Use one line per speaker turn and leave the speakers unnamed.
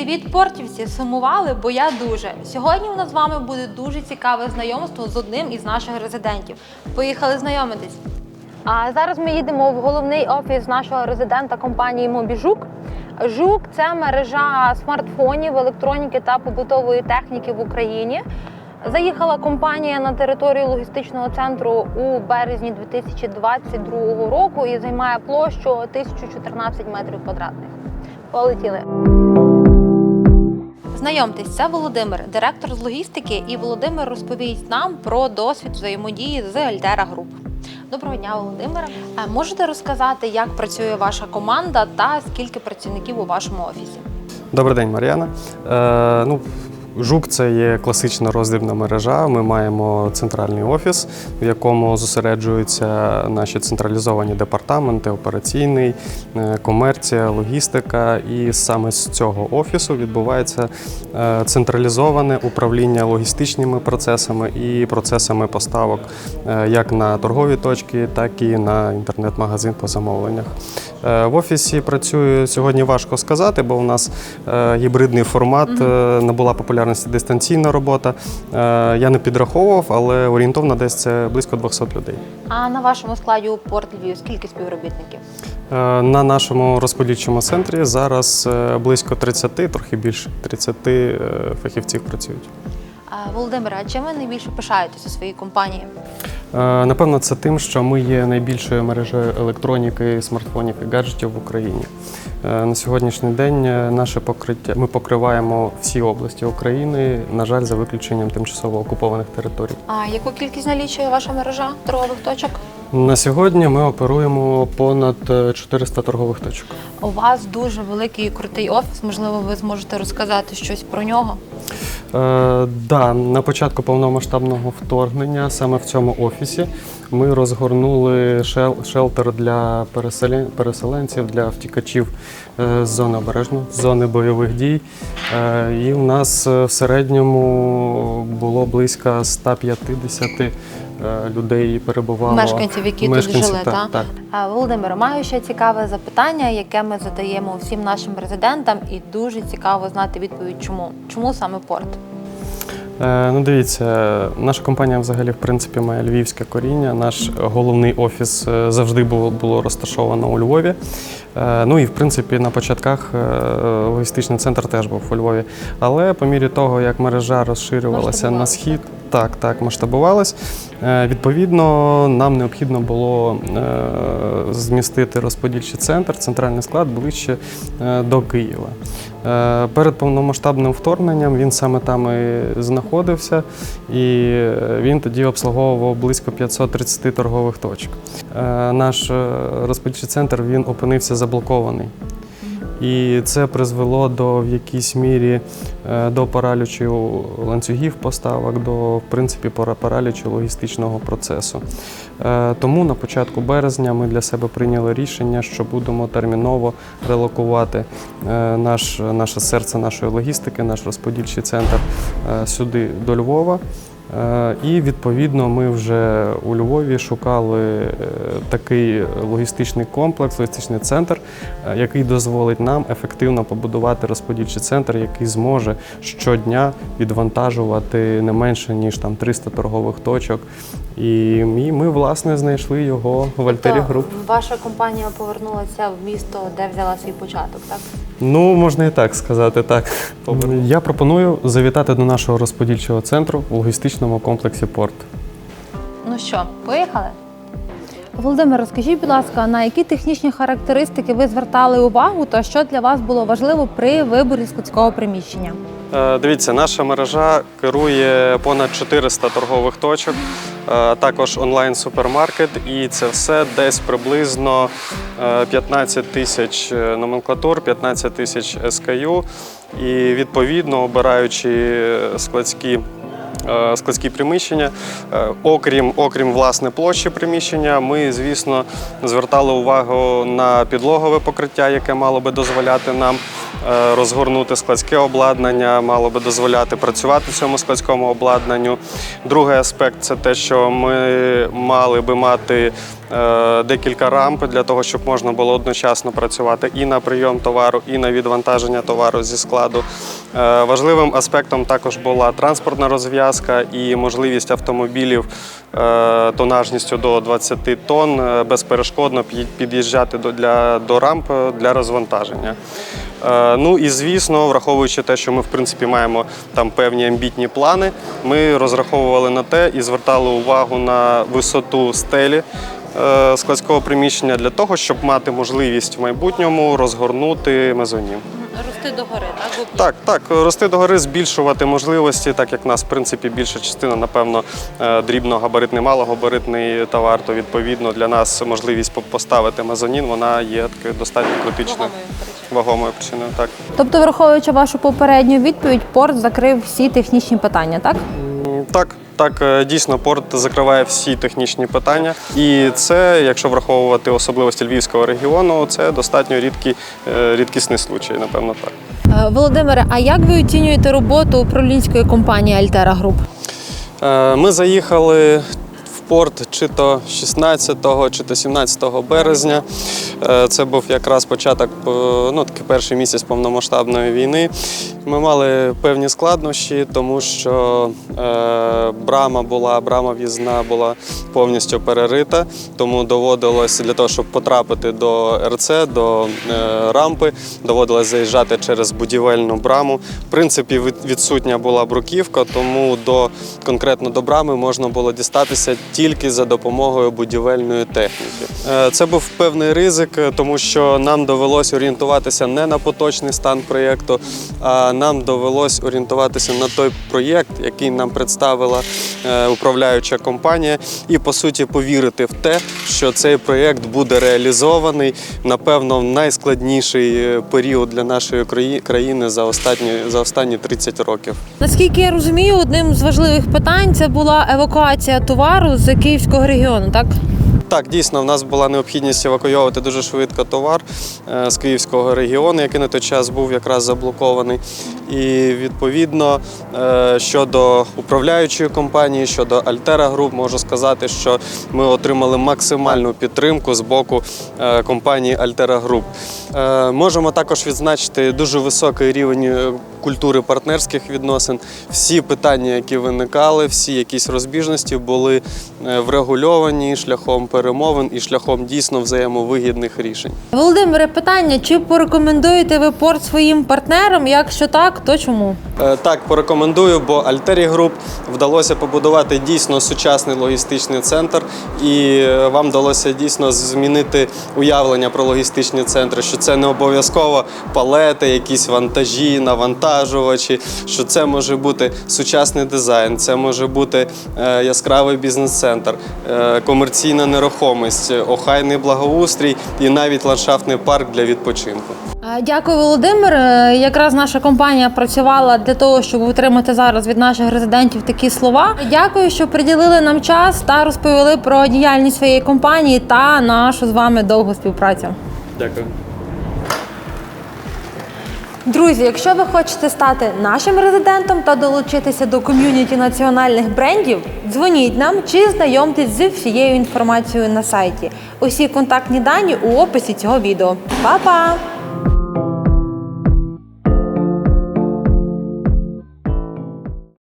Привіт, портівці! Сумували, бо я дуже. Сьогодні у нас з вами буде дуже цікаве знайомство з одним із наших резидентів. Поїхали знайомитись. А зараз ми їдемо в головний офіс нашого резидента компанії Мобіжук. Жук це мережа смартфонів, електроніки та побутової техніки в Україні. Заїхала компанія на територію логістичного центру у березні 2022 року і займає площу 1014 метрів квадратних. Полетіли. Знайомтесь, це Володимир, директор з логістики, і Володимир розповість нам про досвід взаємодії з Альтера Груп. Доброго дня, Володимире. Можете розказати, як працює ваша команда та скільки працівників у вашому офісі?
Добрий день, Мар'яна. Е, ну, Жук це є класична роздрібна мережа. Ми маємо центральний офіс, в якому зосереджуються наші централізовані департаменти, операційний, е, комерція, логістика. І саме з цього офісу відбувається е, централізоване управління логістичними процесами і процесами поставок е, як на торгові точки, так і на інтернет-магазин по замовленнях. Е, В офісі працюю сьогодні важко сказати, бо у нас е, гібридний формат, е, набула популярності дистанційна робота. Я не підраховував, але орієнтовно десь це близько 200 людей.
А на вашому складі у Порт Львів скільки співробітників?
На нашому розподільчому центрі зараз близько 30, трохи більше 30 е, фахівців працюють.
А, Володимире, а чим ви найбільше пишаєтеся у своїй компанії?
Е, Напевно, це тим, що ми є найбільшою мережею електроніки, смартфонів і гаджетів в Україні. Е, На сьогоднішній день е, наше покриття ми покриваємо всі області України, на жаль, за виключенням тимчасово окупованих територій.
А яку кількість налічує ваша мережа торгових точок?
На сьогодні ми оперуємо понад е, 400 торгових точок.
У вас дуже великий і крутий офіс. Можливо, ви зможете розказати щось про нього.
Е, да, на початку повномасштабного вторгнення саме в цьому офісі ми розгорнули шел- шелтер для переселен- переселенців, для втікачів е, з зони обережно, з зони бойових дій. Е, І в нас е, в середньому було близько 150 е, людей перебувало.
Мешканців, які
Мешканців,
тут жили,
так,
та?
так.
А, Володимире, маю ще цікаве запитання, яке ми задаємо всім нашим резидентам, і дуже цікаво знати відповідь, чому. Чому саме порт?
Е, Ну, дивіться, наша компанія взагалі в принципі має львівське коріння. Наш головний офіс е, завжди було, було розташовано у Львові. Е, Ну і в принципі на початках е, логістичний центр теж був у Львові. Але по мірі того, як мережа розширювалася на схід, так, так, масштабувалась. Е, Відповідно, нам необхідно було е, змістити розподільчий центр, центральний склад ближче е, до Києва. Перед повномасштабним вторгненням він саме там і знаходився, і він тоді обслуговував близько 530 торгових точок. Наш розподільчий центр він опинився заблокований. І це призвело до в якійсь мірі е, до паралічу ланцюгів поставок, до в принципі пара- паралічу логістичного процесу. Е, Тому на початку березня ми для себе прийняли рішення, що будемо терміново релокувати е, наш, наше серце нашої логістики, наш розподільчий центр сюди до Львова. Е, І відповідно ми вже у Львові шукали е, такий логістичний комплекс, логістичний центр, е, який дозволить нам ефективно побудувати розподільчий центр, який зможе щодня відвантажувати не менше ніж там 300 торгових точок. І ми власне знайшли його в Альтері
Тобто
Груп.
Ваша компанія повернулася в місто, де взяла свій початок, так?
Ну, можна і так сказати, так. Я пропоную завітати до нашого розподільчого центру в логістичному комплексі Порт.
Ну що, поїхали? Володимир, розкажіть, будь ласка, на які технічні характеристики ви звертали увагу та що для вас було важливо при виборі складського приміщення?
Е, Дивіться, наша мережа керує понад 400 торгових точок, також онлайн-супермаркет, і це все десь приблизно е, 15 тисяч е, номенклатур, 15 тисяч SKU. І відповідно, обираючи складські. е, Складські приміщення, Е, окрім, окрім власне площі приміщення, ми, звісно, звертали увагу на підлогове покриття, яке мало би дозволяти нам е, розгорнути складське обладнання, мало би дозволяти працювати цьому складському обладнанню. Другий аспект це те, що ми мали би мати е, декілька рамп для того, щоб можна було одночасно працювати і на прийом товару, і на відвантаження товару зі складу. Е, Важливим аспектом також була транспортна розв'язка і можливість автомобілів е, тонажністю до 20 тонн е, безперешкодно під'їжджати до, рамп е, для розвантаження. Е, Ну і звісно, враховуючи те, що ми в принципі маємо там певні амбітні плани, ми розраховували на те і звертали увагу на висоту стелі е, складського приміщення для того, щоб мати можливість в майбутньому розгорнути мезонім.
Рости догори, так?
Так, так, рости догори, збільшувати можливості, так як в нас, в принципі, більша частина, напевно, е, дрібногабаритний, малогабаритний товар, то відповідно для нас можливість поставити мезонін, вона є такою достатньо критичною вагомою причиною. Так.
Тобто, враховуючи вашу попередню відповідь, порт закрив всі технічні питання, так?
Так, так, е, дійсно, порт закриває всі технічні питання, і це, якщо враховувати особливості львівського регіону, це достатньо рідкий, е, рідкісний случай, напевно, так.
Е, Володимире, а як ви оцінюєте роботу управлінської компанії Альтера Груп?
Ми заїхали в порт чи то 16 чи то 17 березня. Е, Це був якраз початок, е, ну такий перший місяць повномасштабної війни. Ми мали певні складнощі, тому що е, брама була, брама в'їзна була повністю перерита, тому доводилось для того, щоб потрапити до РЦ, до рампи, доводилось заїжджати через будівельну браму. В принципі, відсутня була бруківка, тому до конкретно до брами можна було дістатися тільки за допомогою будівельної техніки. Е, Це був певний ризик, е, тому що нам довелось орієнтуватися не на поточний стан проєкту, а нам довелось орієнтуватися на той проєкт, який нам представила е, управляюча компанія, і по суті повірити в те, що цей проєкт буде реалізований напевно в найскладніший е, період для нашої краї- країни за останні за останні 30 років.
Наскільки я розумію, одним з важливих питань це була евакуація товару з київського регіону, так?
Так, дійсно, в нас була необхідність евакуйовувати дуже швидко товар е, з київського регіону, який на той час був якраз заблокований. І відповідно е, щодо управляючої компанії, щодо Альтера Груп, можу сказати, що ми отримали максимальну підтримку з боку е, компанії Альтера Груп. Можемо також відзначити дуже високий рівень культури партнерських відносин. Всі питання, які виникали, всі якісь розбіжності були е, врегульовані шляхом перемовин і шляхом дійсно взаємовигідних рішень.
Володимире, питання: чи порекомендуєте ви порт своїм партнерам? Якщо так, то чому?
Е, Так, порекомендую, бо Альтері Груп вдалося побудувати дійсно сучасний логістичний центр, і е, вам вдалося дійсно змінити уявлення про логістичні центри, що це не обов'язково палети, якісь вантажі, навантажувачі, що це може бути сучасний дизайн, це може бути е, яскравий бізнес-центр, е, комерційна нерухомість, охайний благоустрій і навіть ландшафтний парк для відпочинку.
Е, Дякую, Володимир. Якраз наша компанія працювала для того, щоб отримати зараз від наших резидентів такі слова. Дякую, що приділили нам час та розповіли про діяльність своєї компанії та нашу з вами довгу співпрацю.
Дякую.
Друзі, якщо ви хочете стати нашим резидентом та долучитися до ком'юніті національних брендів, дзвоніть нам чи знайомтесь з всією інформацією на сайті. Усі контактні дані у описі цього відео. Па-па!